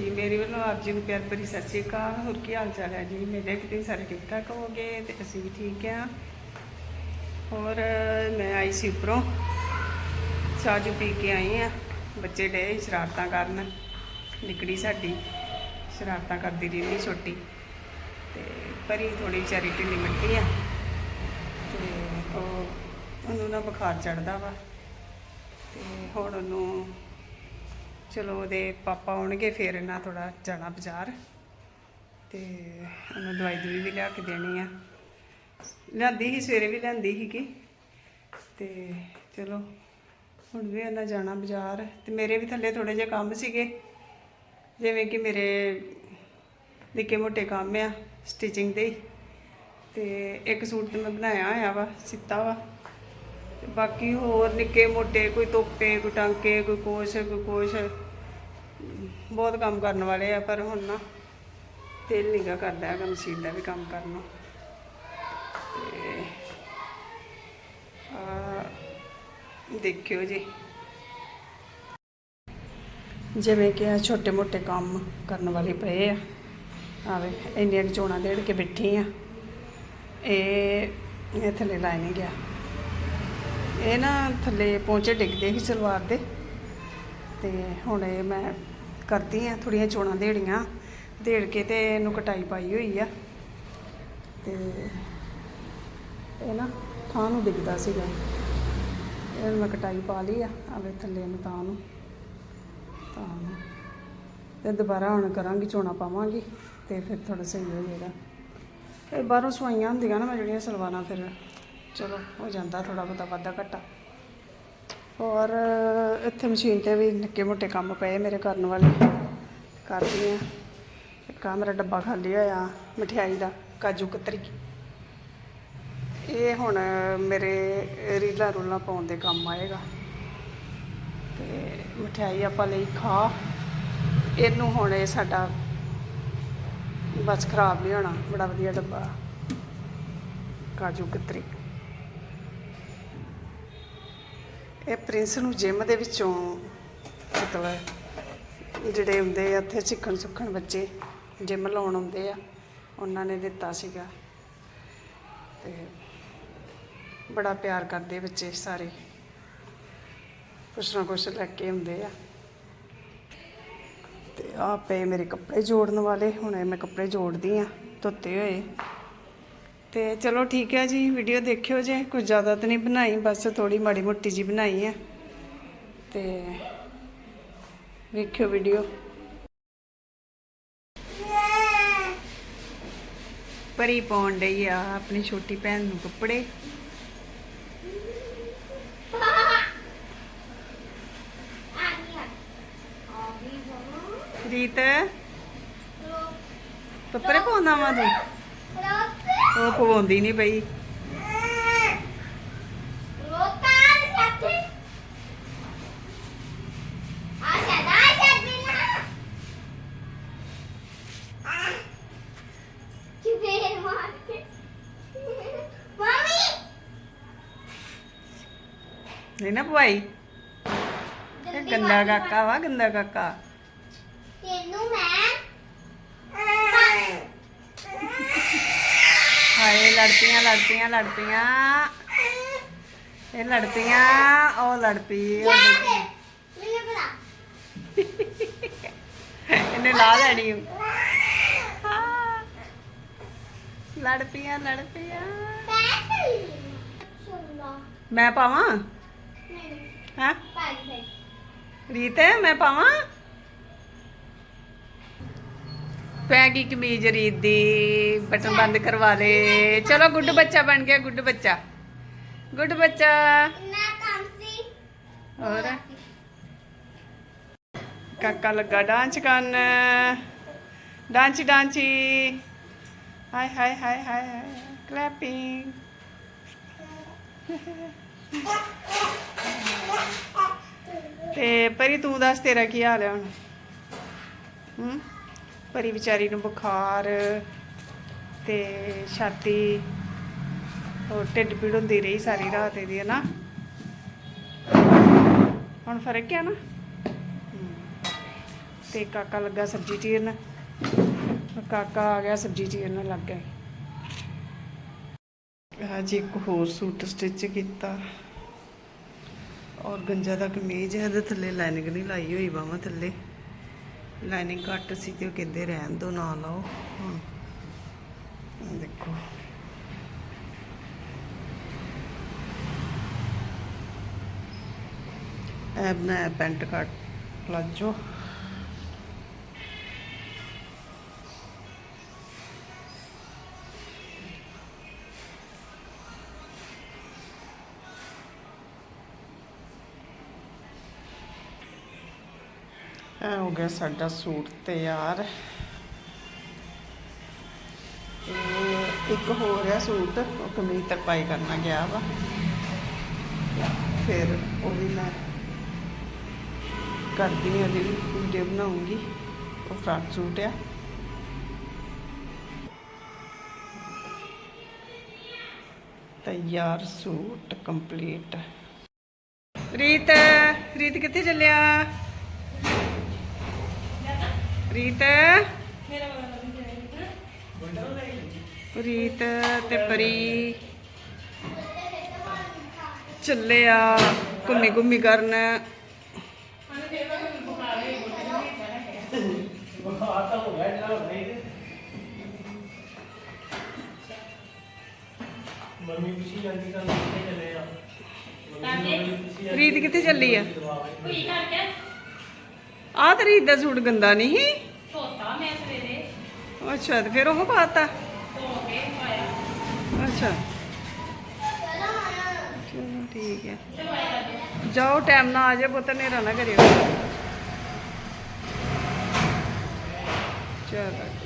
ਜੀ, ਮੇਰੇ ਵੱਲੋਂ ਆਪ ਜੀ ਨੂੰ ਪਿਆਰ ਭਰੀ ਸਤਿ ਸ਼੍ਰੀ ਅਕਾਲ। ਹੋਰ ਕੀ ਹਾਲ ਚਾਲ ਹੈ ਜੀ? ਮੇਰੇ ਕਿਤੇ ਸਾਰੇ ਠੀਕ ਠਾਕ ਹੋਗੇ ਤੇ ਅਸੀਂ ਵੀ ਠੀਕ ਹਾਂ। ਹੋਰ, ਮੈਂ ਆਈ ਸੀ ਉੱਪਰੋਂ। ਚਾਹ ਚੂਹ ਪੀ ਕੇ ਆਈ ਆ ਬੱਚੇ ਡੇ ਸ਼ਰਾਰਤਾਂ ਕਰਨ। ਨਿਕੜੀ ਸਾਡੀ। ਸ਼ਰਾਰਤਾਂ ਕਰਦੀ ਰਹਿੰਦੀ ਛੋਟੀ। ਤੇ ਪਰੀ ਥੋੜੀ ਵਿਚਾਰੀ ਢਿੱਲੀ ਮਿੱਟੀ ਆ। ਤੇ ਉਹ, ਉਹਨੂੰ ਨਾ ਬੁਖਾਰ ਚੜਦਾ ਵਾ। ਤੇ ਹੁਣ ਉਹਨੂੰ ਚਲੋ ਉਹਦੇ ਪਾਪਾ ਆਉਣਗੇ, ਫਿਰ ਇਹਨਾਂ ਥੋੜਾ ਜਾਣਾ ਬਾਜ਼ਾਰ। ਤੇ ਉਹਨੂੰ ਦਵਾਈ ਦੂਈ ਵੀ ਲਿਆ ਕੇ ਦੇਣੀ ਆ। ਲਿਆਂਦੀ ਸੀ, ਸਵੇਰੇ ਵੀ ਲਿਆਂਦੀ ਸੀਗੀ। ਤੇ ਚਲੋ, ਹੁਣ ਵੀ ਇਹਨਾਂ ਜਾਣਾ ਬਾਜ਼ਾਰ। ਤੇ ਮੇਰੇ ਵੀ ਥੱਲੇ ਥੋੜੇ ਜਿਹੇ ਕੰਮ ਸੀਗੇ। ਜਿਵੇਂ ਕਿ ਮੇਰੇ ਨਿੱਕੇ ਮੋਟੇ ਕੰਮ ਆ ਸਟਿਚਿੰਗ ਦੇ ਹੀ। ਤੇ ਇੱਕ ਸੂਟ ਤੇ ਮੈਂ ਬਣਾਇਆ ਹੋਇਆ ਵਾ, ਸਿੱਤਾ ਵਾ। ਬਾਕੀ ਹੋਰ ਨਿੱਕੇ ਮੋਟੇ ਕੋਈ ਤੋਪੇ, ਕੋਈ ਟਾਂਕੇ, ਕੋਈ ਕੋਸ਼ ਕੋਈ ਕੋਸ਼ ਬਹੁਤ ਕੰਮ ਕਰਨ ਵਾਲੇ ਆ, ਪਰ ਹੁਣ ਨਾ ਦਿਲ ਨੀਗਾ ਕਰਦਾ ਹੈਗਾ ਮਸ਼ੀਨ ਦਾ ਵੀ ਕੰਮ ਕਰਨਾ ਦੇਖਿਓ ਜੀ। ਜਿਵੇਂ ਕਿ ਆ ਛੋਟੇ ਮੋਟੇ ਕੰਮ ਕਰਨ ਵਾਲੇ ਪਏ ਆ। ਆਵੇ ਇੰਨੀਆਂ ਕੁ ਚੋਣਾਂ ਦੇੜ ਕੇ ਬੈਠੀ ਆ। ਇਹ ਇਹ ਥੱਲੇ ਲਾਇਆ ਨਹੀਂ ਗਿਆ। ਇਹ ਨਾ ਥੱਲੇ ਪਹੁੰਚੇ ਡਿੱਗਦੇ ਸੀ ਸਲਵਾਰ ਦੇ। ਤੇ ਹੁਣ ਇਹ ਮੈਂ ਕਰਦੀ ਆ ਥੋੜੀਆਂ ਚੋਣਾਂ ਦੇੜੀਆਂ ਦੇੜ ਕੇ ਤੇ ਇਹਨੂੰ ਕਟਾਈ ਪਾਈ ਹੋਈ ਆ। ਤੇ ਇਹ ਨਾ ਥਾਂ ਨੂੰ ਡਿੱਗਦਾ ਸੀਗਾ। ਇਹਨੂੰ ਮੈਂ ਕਟਾਈ ਪਾ ਲਈ ਆ ਆਵੇ ਥੱਲੇ ਨੂੰ ਤਾਂ ਨੂੰ ਤਾਂ ਨੂੰ। ਤੇ ਦੁਬਾਰਾ ਹੁਣ ਕਰਾਂਗੀ, ਚੋਣਾ ਪਾਵਾਂਗੀ ਤੇ ਫਿਰ ਥੋੜਾ ਸਹੀ ਹੋ ਜਾਏਗਾ। ਇਹ ਬਾਹਰੋਂ ਸਵਾਈਆਂ ਹੁੰਦੀਆਂ ਨਾ ਮੈਂ ਜਿਹੜੀਆਂ ਸਲਵਾਰਾਂ, ਫਿਰ ਚਲੋ ਹੋ ਜਾਂਦਾ ਥੋੜਾ ਬਹੁਤਾ ਵਾਧਾ ਘਟਾ। ਔਰ ਇੱਥੇ ਮਸ਼ੀਨ ਤੇ ਵੀ ਨਿੱਕੇ ਮੋਟੇ ਕੰਮ ਪਏ ਮੇਰੇ ਕਰਨ ਵਾਲੇ। ਕਰਦੀ ਆ। ਇੱਕ ਆਹ ਮੇਰਾ ਡੱਬਾ ਖਾਲੀ ਹੋਇਆ, ਮਠਿਆਈ ਦਾ, ਕਾਜੂ ਕਤਰੀ। ਇਹ ਹੁਣ ਮੇਰੇ ਰੀਲਾ ਰੋਲਾਂ ਪਾਉਣ ਦੇ ਕੰਮ ਆਏਗਾ। ਤੇ ਮਠਿਆਈ ਆਪਾਂ ਲਈ ਖਾ। ਇਹਨੂੰ ਹੁਣ ਇਹ ਸਾਡਾ ਬਸ ਖਰਾਬ ਨਹੀਂ ਹੋਣਾ, ਬੜਾ ਵਧੀਆ ਡੱਬਾ। ਕਾਜੂ ਕਤਰੀ। ਇਹ ਪ੍ਰਿੰਸ ਨੂੰ ਜਿਮ ਦੇ ਵਿੱਚੋਂ ਮਤਲਬ ਜਿਹੜੇ ਹੁੰਦੇ ਆ, ਇੱਥੇ ਸਿੱਖਣ ਸੁੱਖਣ ਬੱਚੇ ਜਿਮ ਲਾਉਣ ਆਉਂਦੇ ਆ, ਉਹਨਾਂ ਨੇ ਦਿੱਤਾ ਸੀਗਾ। ਤੇ ਬੜਾ ਪਿਆਰ ਕਰਦੇ ਬੱਚੇ ਸਾਰੇ। ਕੁਛ ਨਾ ਕੁਛ ਲੈ ਕੇ ਆਉਂਦੇ ਆ। ਤੇ ਆ ਪਏ ਮੇਰੇ ਕੱਪੜੇ ਜੋੜਨ ਵਾਲੇ, ਹੁਣ ਇਹ ਮੈਂ ਕੱਪੜੇ ਜੋੜਦੀ ਆ, ਧੋਤੇ ਹੋਏ। ਤੇ ਚਲੋ ਠੀਕ ਹੈ ਜੀ ਵੀਡੀਓ ਦੇਖਿਓ ਜੇ, ਕੁਝ ਜ਼ਿਆਦਾ ਤਾਂ ਨਹੀਂ ਬਣਾਈ, ਬਸ ਥੋੜੀ ਮਾੜੀ ਮੋਟੀ ਜੀ ਬਣਾਈ ਹੈ। ਤੇ ਵੇਖਿਓ ਵੀਡੀਓ ਪਰੀ ਪਾਉਣ ਡਈ ਆ ਆਪਣੀ ਛੋਟੀ ਭੈਣ ਨੂੰ ਕੱਪੜੇ। ਰੀਤ ਕੱਪੜੇ ਪਾਉਣਾ ਵਾ ਤੂੰ? ਉਹ ਪਵਾਉਂਦੀ ਨਹੀਂ ਪਈ। ਨਹੀਂ ਨਾ ਇਹ ਗੰਦਾ ਕਾਕਾ ਵਾ ਗੰਦਾ ਕਾਕਾ ਤੈਨੂੰ ਮੈਂ ਹਾਏ ਲੜਪੀਆਂ ਲੜਪੀਆਂ ਲੜਪੀਆਂ ਇਹ ਲੜਪੀਆਂ ਉਹ ਲੜਪੀ ਉਹ ਦੇਖੀ। ਇਹਨੇ ਲਾ ਲੈਣੀ। ਹਾਂ। ਲੜਪੀਆਂ ਲੜਪੀਆਂ ਸੁਣਨਾ ਮੈਂ ਪਾਵਾਂ? ਪਾਈ ਹੈ? ਰੀਤ ਮੈਂ ਪਾਵਾਂ? ਪੈ ਗਈ ਕਮੀਜ਼ ਰੀਤ ਦੀ ਬਟਨ ਬੰਦ ਕਰਵਾ ਲੈ ਚਲੋ ਗੁੱਡ ਬੱਚਾ ਬਣ ਗਿਆ ਗੁੱਡ ਬੱਚਾ। ਗੁੱਡ ਬੱਚਾ। ਨਾ ਕੰਮ ਸੀ। ਹੋਰ? ਕਾਕਾ ਲੱਗਾ ਡਾਂਸ ਕਰਨ। ਡਾਂਚੀ ਡਾਂਚੀ ਹਾਏ ਹਾਏ ਹਾਏ ਹਾਏ। ਕਲੈਪਿੰਗ। ਤੇ ਪਰੀ ਤੂੰ ਦੱਸ ਤੇਰਾ ਕੀ ਹਾਲ ਹੈ ਹੁਣ? ਹੂੰ? ਪਰੀ ਵਿਚਾਰੀ ਨੂੰ ਬੁਖਾਰ ਤੇ ਛਾਤੀ ਹੋਰ ਢਿੱਡ ਪੀੜ ਹੁੰਦੀ ਰਹੀ ਸਾਰੀ ਰਾਤ ਇਹਦੀ ਹੈ ਨਾ ਹੁਣ ਫ਼ਰਕ ਹੈ ਨਾ? ਤੇ ਕਾਕਾ ਲੱਗਾ ਸਬਜ਼ੀ ਚੀਰਨ, ਕਾਕਾ ਆ ਗਿਆ ਸਬਜ਼ੀ ਚੀਰਨ ਲੱਗ ਗਿਆ। ਅੱਜ ਇੱਕ ਹੋਰ ਸੂਟ ਸਟਿਚ ਕੀਤਾ। ਔਰ ਗੰਜਾ ਦਾ ਕਮੀਜ਼ ਹੈ, ਇਹਦੇ ਥੱਲੇ ਲਾਈਨਿੰਗ ਨਹੀਂ ਲਾਈ ਹੋਈ ਬਾਹਾਂ ਥੱਲੇ। ਲਾਈਨਿੰਗ ਘੱਟ ਸੀ ਤੇ ਉਹ ਕਹਿੰਦੇ ਰਹਿਣ ਦੋ ਨਾ ਲਾਓ ਹਾਂ ਦੇਖੋ। ਇਹ ਬਣਾਇਆ ਪੈਂਟ ਕੱਟ। ਪਲਾਜੋ ਇਹ ਹੋ ਗਿਆ ਸਾਡਾ ਸੂਟ ਤਿਆਰ। ਇੱਕ ਹੋ ਰਿਹਾ ਸੂਟ, ਉਹ ਕਮੀਜ਼ ਤਰਪਾਈ ਕਰਨਾ ਗਿਆ ਵਾ। ਫਿਰ ਉਹ ਵੀ ਮੈਂ ਕਰਦੀ ਹਾਂ ਉਹਦੀ ਵੀਡੀਓ ਬਣਾਉਂਗੀ, ਉਹ ਫਰਾਕ ਸੂਟ ਆ। ਤਿਆਰ ਸੂਟ ਕੰਪਲੀਟ ਰੀਤ ਰੀਤ ਕਿੱਥੇ ਚੱਲਿਆ? ਰੀਤ ਰੀਤ ਤੇ ਪਰੀ ਚੱਲੇ ਆ ਘੁੰਮੀ ਘੁੰਮੀ ਕਰਨ। ਮੰਮੀ ਪਿੱਛੇ ਜਾਂਦੀ ਤਾਂ ਕਿੱਥੇ ਚੱਲੇ ਆ? ਰੀਤ ਕਿੱਥੇ ਚੱਲੀ ਆ ਆਹ ਤੇ ਰੀਤ ਦਾ ਸੂਟ ਗੰਦਾ ਨਹੀਂ ਸੀ? ਅੱਛਾ ਤੇ ਫਿਰ ਉਹ ਪਾਤਾ ਧੋ ਕੇ ਪਾਇਆ ਅੱਛਾ ਚਲੋ ਹੁਣ ਚਲੋ ਠੀਕ ਹੈ ਚਲੋ ਆਇਆ ਜੀ ਜਾਓ ਟਾਈਮ ਨਾਲ ਆ ਜਾਓ ਪੁੱਤ ਨੇਰਾ ਨਾ ਕਰਿਓ ਚਲੋ